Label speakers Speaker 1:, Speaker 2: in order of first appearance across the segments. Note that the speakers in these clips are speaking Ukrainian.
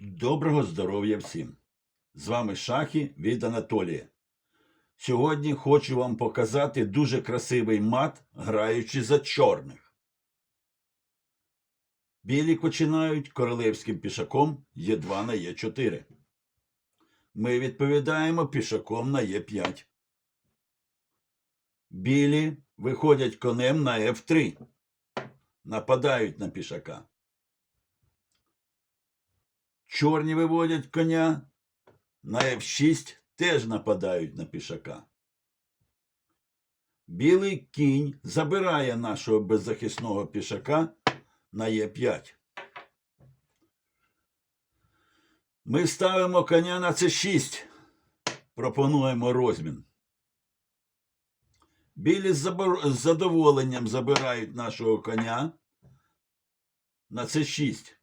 Speaker 1: Доброго здоров'я всім! З вами Шахи від Анатолія. Сьогодні хочу вам показати дуже красивий мат, граючи за чорних. Білі починають королевським пішаком Е2 на Е4. Ми відповідаємо пішаком на Е5. Білі виходять конем на F3. Нападають на пішака. Чорні виводять коня на F6 теж нападають на пішака. Білий кінь забирає нашого беззахисного пішака на Е5. Ми ставимо коня на С6. Пропонуємо розмін. Білі з задоволенням забирають нашого коня на С6.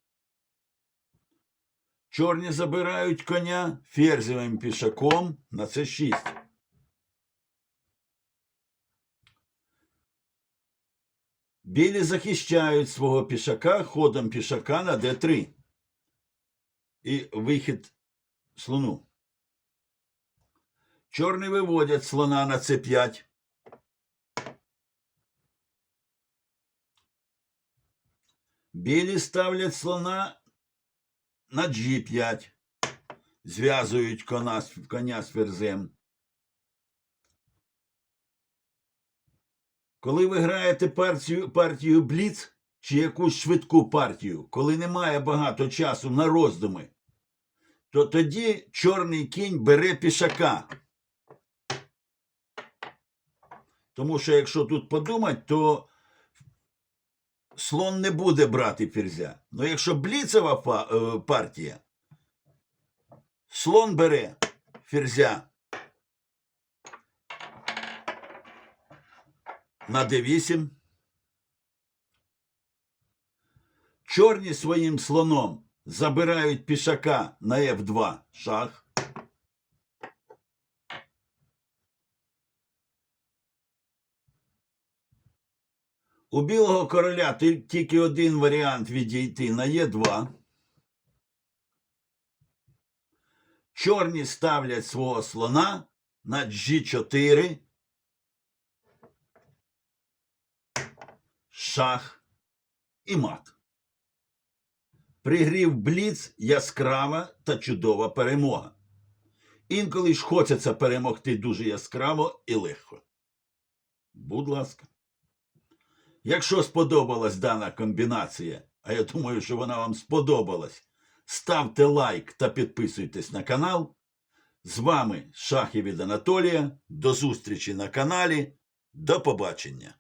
Speaker 1: Чорні забирають коня ферзевим пішаком на С6. Білі захищають свого пішака ходом пішака на Д3. І вихід слону. Чорні виводять слона на С5. Білі ставлять слона на G5. Зв'язують коня, коня з ферзем. Коли ви граєте партію, партію Бліц чи якусь швидку партію, коли немає багато часу на роздуми, то тоді чорний кінь бере пішака. Тому що якщо тут подумати, то слон не буде брати ферзя. Ну якщо бліцева е, партія, слон бере ферзя на d8. Чорні своїм слоном забирають пішака на f2 шах. У білого короля тільки один варіант відійти на Е2. Чорні ставлять свого слона на G4. Шах і мат. Пригрів бліц яскрава та чудова перемога. Інколи ж хочеться перемогти дуже яскраво і легко. Будь ласка. Якщо сподобалась дана комбінація, а я думаю, що вона вам сподобалась, ставте лайк та підписуйтесь на канал. З вами Шахів від Анатолія. До зустрічі на каналі. До побачення!